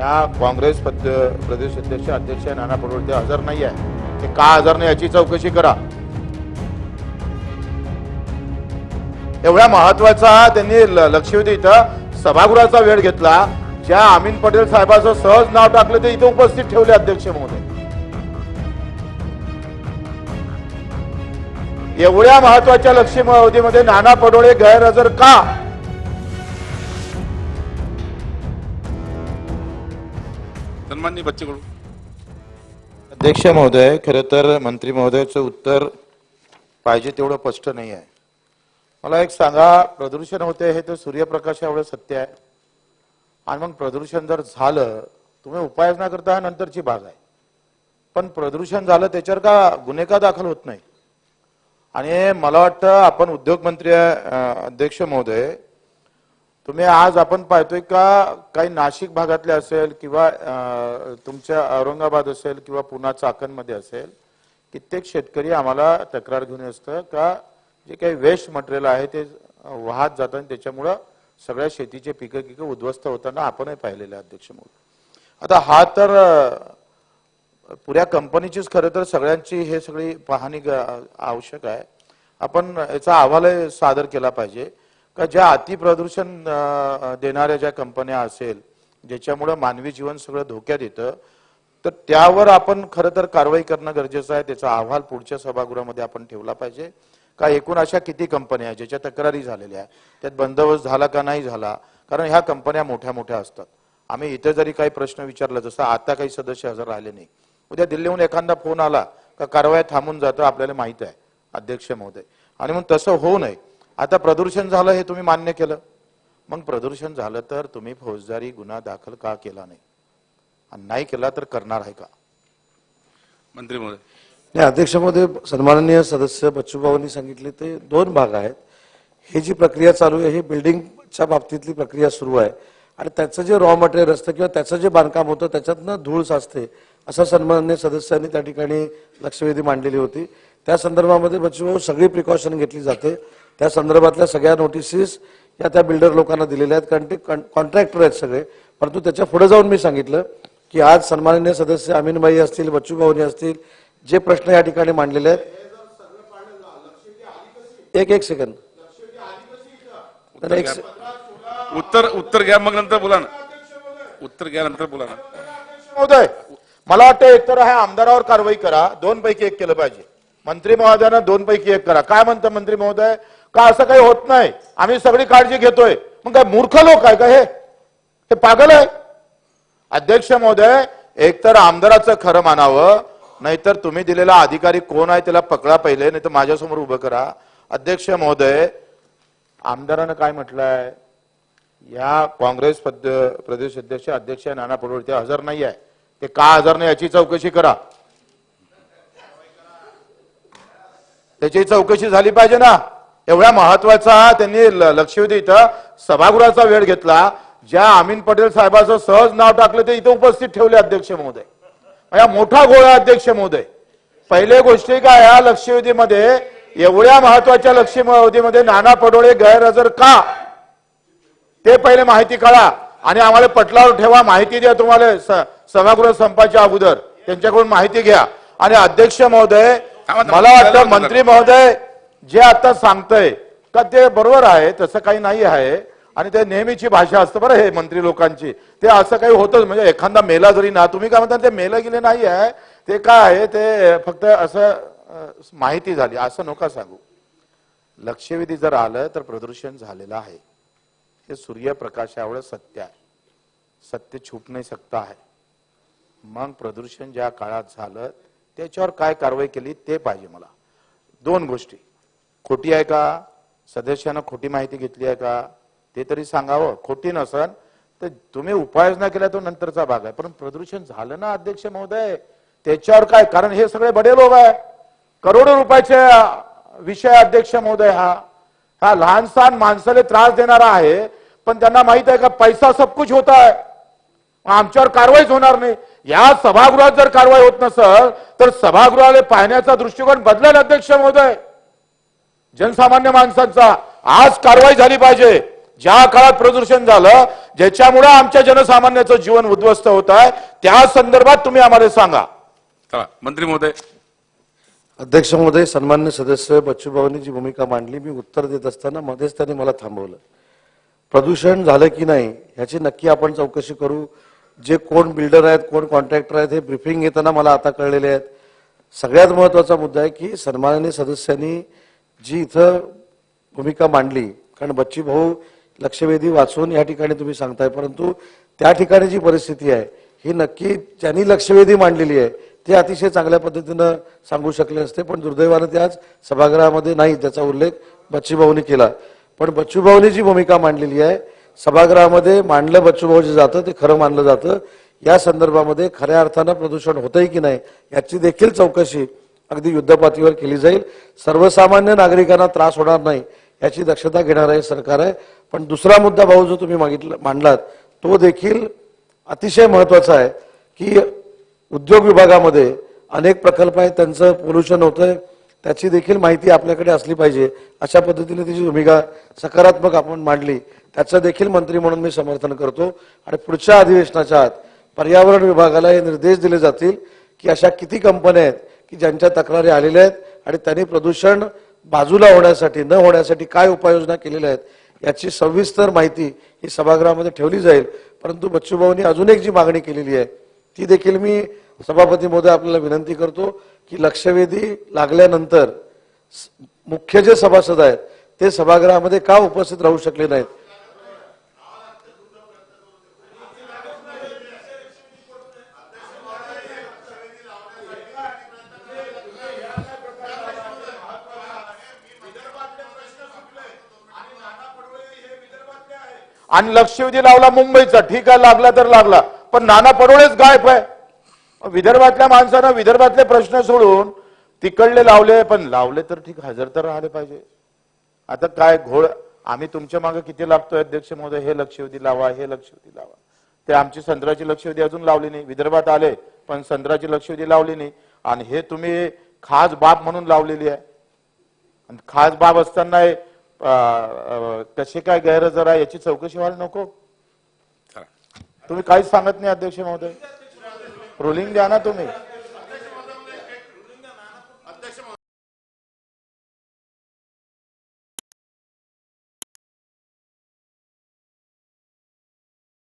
या काँग्रेस पद प्रदेश अध्यक्ष अध्यक्ष नाना पटोले हजर नाही आहे ते का हजर नाही याची चौकशी करा. एवढ्या महत्त्वाचा त्यांनी ल- लक्षवेधी इथं सभागृहाचा वेळ घेतला. ज्या अमीन पटेल साहेबाचं सहज नाव टाकलं ते इथं उपस्थित ठेवले अध्यक्ष महोदय. एवढ्या महत्त्वाच्या लक्षवेधीमध्ये नाना पटोळे गैरहजर का? सन्माननीय बच्चेकडू अध्यक्ष महोदय खरं तर मंत्री महोदयाचं उत्तर पाहिजे तेवढं स्पष्ट नाही आहे. मला एक सांगा प्रदूषण होते हे तर सूर्यप्रकाश एवढं सत्य आहे. आणि मग प्रदूषण जर झालं तुम्ही उपाययोजना करता हा नंतरची भाग आहे. पण प्रदूषण झालं त्याच्यावर का गुन्हे का दाखल होत नाही? आणि मला वाटतं आपण उद्योगमंत्री अध्यक्ष महोदय तुम्ही आज आपण पाहतोय का काही नाशिक भागातले असेल किंवा तुमच्या औरंगाबाद असेल किंवा पुन्हा चाकणमध्ये असेल कित्येक शेतकरी आम्हाला तक्रार घेऊन असतं का जे काही वेस्ट मटेरियल आहे ते वाहत जातं आणि त्याच्यामुळं सगळ्या शेतीचे पिकं पिकं उद्ध्वस्त होताना आपणही पाहिलेलं आहे अध्यक्ष म्हणून आता हा तर पुऱ्या कंपनीचीच खरं तर सगळ्यांची हे सगळी पाहणी ग- आवश्यक आहे. आपण याचा अहवालही सादर केला पाहिजे. का ज्या अतिप्रदूषण देणाऱ्या ज्या कंपन्या असेल ज्याच्यामुळं मानवी जीवन सगळं धोक्यात येतं तर त्यावर आपण खरं तर कारवाई करणं गरजेचं आहे. त्याचा अहवाल पुढच्या सभागृहामध्ये आपण ठेवला पाहिजे. का एकूण अशा किती कंपन्या आहेत ज्याच्या तक्रारी झालेल्या आहेत? त्यात बंदोबस्त झाला का नाही झाला? कारण ह्या कंपन्या मोठ्या मोठ्या असतात. आम्ही इथे जरी काही प्रश्न विचारला जसं आता काही सदस्य हजर राहिले नाही. उद्या दिल्लीहून एखादा फोन आला का कारवाई थांबून जातं आपल्याला माहीत आहे अध्यक्ष महोदय. आणि मग तसं होऊ नये. आता प्रदूषण झालं हे तुम्ही मान्य केलं. मग प्रदूषण झालं तर तुम्ही फौजदारी गुन्हा दाखल का केला नाही? आणि नाही केला तर करणार आहे का? मंत्री महोदय. नाही अध्यक्ष महोदय सन्माननीय सदस्य बच्चूभाऊंनी सांगितले ते दोन भाग आहेत. ही जी प्रक्रिया चालू आहे ही बिल्डिंगच्या बाबतीतली प्रक्रिया सुरू आहे. आणि त्याचं जे रॉ मटेरियल असतं किंवा त्याचं जे बांधकाम होतं त्याच्यातनं धूळ साचते असं सन्माननीय सदस्यांनी त्या ठिकाणी लक्षवेधी मांडलेली होती. त्या संदर्भामध्ये बच्चूभाऊ सगळी प्रिकॉशन घेतली जाते. त्या संदर्भातल्या सगळ्या नोटिसेस या त्या बिल्डर लोकांना दिलेल्या आहेत. कारण ते कॉन्ट्रॅक्टर आहेत सगळे. परंतु त्याच्या पुढे जाऊन मी सांगितलं की आज सन्माननीय सदस्य अमीनबाई असतील बच्चूभाऊनी असतील जे प्रश्न या ठिकाणी मांडलेले आहेत. एक एक सेकंद एक से- उत्तर उत्तर घ्या मग नंतर बोला ना. उत्तर घ्या नंतर बोला ना. महोदय मला वाटतं एकतर ह्या आमदारावर कारवाई करा. दोन पैकी एक केलं पाहिजे. मंत्री महोदयानं दोन पैकी एक करा. काय म्हणतं मंत्री महोदय? का असं काही होत नाही? आम्ही सगळी काळजी घेतोय. मग काय मूर्ख लोक आहे का हे? हे पागल आहे. अध्यक्ष महोदय एकतर आमदाराचं खरं मानावं नाहीतर तुम्ही दिलेला अधिकारी कोण आहे त्याला पकडा पहिले नाही तर माझ्यासमोर उभं करा. अध्यक्ष महोदय आमदारानं काय म्हटलंय? या काँग्रेस प्रदेश अध्यक्ष अध्यक्ष नाना पटोले ते हजर नाही आहे ते का हजर नाही याची चौकशी करा. त्याची चौकशी झाली पाहिजे ना. एवढ्या महत्त्वाचा त्यांनी ल- लक्षवेधी इथं सभागृहाचा वेळ घेतला. ज्या अमीन पटेल साहेबाचं सहज नाव टाकलं ते इथं उपस्थित ठेवले अध्यक्ष महोदय. म्हणजे या मोठा गोळा अध्यक्ष महोदय. पहिले गोष्टी काय या लक्षवेधीमध्ये एवढ्या महत्त्वाच्या लक्षवेधीमध्ये नाना पडोळे गैरहजर का? ते पहिले माहिती कळा. आणि आम्हाला पटलावर ठेवा माहिती द्या तुम्हाला स- सभागृह संपाच्या अगोदर. त्यांच्याकडून माहिती घ्या. आणि अध्यक्ष महोदय मला वाटतं मंत्री महोदय जे आता सांगतंय का ते बरोबर आहे तसं काही नाही आहे. आणि ते नेहमीची भाषा असतं बरं हे मंत्री लोकांची. ते असं काही होतच म्हणजे एखादा मेला जरी ना तुम्ही काय म्हणता ते मेला गेले नाही आहे. ते काय आहे ते फक्त असं माहिती झाली. असं नका सांगू. लक्षवेधी जर आलं तर प्रदूषण झालेलं आहे. हे सूर्यप्रकाशामुळे सत्य आहे. सत्य छुप नाही सकता आहे. मग प्रदूषण ज्या काळात झालं त्याच्यावर काय कारवाई केली ते पाहिजे मला. दोन गोष्टी. खोटी आहे का? सदस्यानं खोटी माहिती घेतली आहे का? ते तरी सांगावं. खोटी नसन तर तुम्ही उपाययोजना केल्या तो नंतरचा भाग आहे. पण प्रदूषण झालं ना अध्यक्ष महोदय? त्याच्यावर काय? कारण हे सगळे बडे लोक आहे. करोडो रुपयाचे विषय अध्यक्ष महोदय हा. हा लहान सहान माणसाला त्रास देणारा आहे पण त्यांना माहीत आहे का पैसा सब कुछ होता है आमच्यावर कारवाईच होणार नाही. या सभागृहात जर कारवाई होत नसल तर सभागृहाला पाहण्याचा दृष्टिकोन बदलेल अध्यक्ष महोदय. जनसामान्य माणसांचा आज कारवाई झाली पाहिजे. ज्या काळात प्रदूषण झालं ज्याच्यामुळे आमच्या जनसामान्याचं जीवन उद्ध्वस्त होत आहे त्या संदर्भात तुम्ही आम्हाला सांगा. चला मंत्री महोदय. अध्यक्ष महोदय सन्मान्य सदस्य बच्चूभाऊंनी जी भूमिका मांडली. मी उत्तर देत असताना मध्येच त्यांनी मला थांबवलं. प्रदूषण झालं की नाही ह्याची नक्की आपण चौकशी करू. जे कोण बिल्डर आहेत कोण कॉन्ट्रॅक्टर आहेत हे ब्रिफिंग घेताना मला आता कळलेले आहेत. सगळ्यात महत्त्वाचा मुद्दा आहे की सन्माननीय सदस्यांनी जी इथं भूमिका मांडली कारण बच्ची भाऊ लक्षवेधी वाचून या ठिकाणी तुम्ही सांगताय परंतु त्या ठिकाणी जी परिस्थिती आहे ही नक्की ज्यांनी लक्षवेधी मांडलेली आहे ते अतिशय चांगल्या पद्धतीनं सांगू शकले असते पण दुर्दैवानं ते आज सभागृहामध्ये नाही त्याचा उल्लेख बच्चूभाऊनी केला. पण बच्चूभाऊनी जी भूमिका मांडलेली आहे सभागृहामध्ये मांडलं बच्चूभाऊ जे जातं ते खरं मानलं जातं. या संदर्भामध्ये खऱ्या अर्थानं प्रदूषण होतंय की नाही याची देखील चौकशी अगदी युद्धपातळीवर केली जाईल. सर्वसामान्य नागरिकांना त्रास होणार नाही याची दक्षता घेणारं हे सरकार आहे. पण दुसरा मुद्दा भाऊ जो तुम्ही मागितला मांडलात तो देखील अतिशय महत्त्वाचा आहे की उद्योग विभागामध्ये अनेक प्रकल्प आहेत त्यांचं पोल्युशन होतंय. त्याची देखील माहिती आपल्याकडे असली पाहिजे. अशा पद्धतीने तिची भूमिका सकारात्मक आपण मांडली. त्याचं देखील मंत्री म्हणून मी समर्थन करतो. आणि पुढच्या अधिवेशनाच्या आत पर्यावरण विभागाला हे निर्देश दिले जातील की अशा किती कंपन्या आहेत की ज्यांच्या तक्रारी आलेल्या आहेत आणि त्यांनी प्रदूषण बाजूला होण्यासाठी न होण्यासाठी काय उपाययोजना केलेल्या आहेत याची सविस्तर माहिती ही सभागृहामध्ये ठेवली जाईल. परंतु बच्चूभाऊंनी अजून एक जी मागणी केलेली आहे ती देखील मी सभापती महोदय आपल्याला विनंती करतो की लक्षवेधी लागल्यानंतर मुख्य जे सभासद आहेत ते सभागृहामध्ये का उपस्थित राहू शकले नाहीत? आणि लक्षवेधी लावला मुंबईचा ठीक आहे लागला तर लागला. पण नाना पडोळेच गायब आहे. विदर्भातल्या माणसानं विदर्भातले प्रश्न सोडून तिकडले लावले पण लावले तर ठीक हजर तर राहिले पाहिजे. आता काय घोळ आम्ही तुमच्या मागे किती लागतोय अध्यक्ष महोदय? हे लक्षवेधी लावा हे लक्षवेधी लावा. ते आमची संत्राची लक्षवेधी अजून लावली नाही. विदर्भात आले पण संत्र्याची लक्षवेधी लावली नाही. आणि हे तुम्ही खास बाब म्हणून लावलेली आहे. आणि खास बाब असताना कसे काय गैरहजर आहे याची चौकशी व्हायला नको. तुम्ही काहीच सांगत नाही अध्यक्ष महोदय. रुलिंग द्या ना तुम्ही.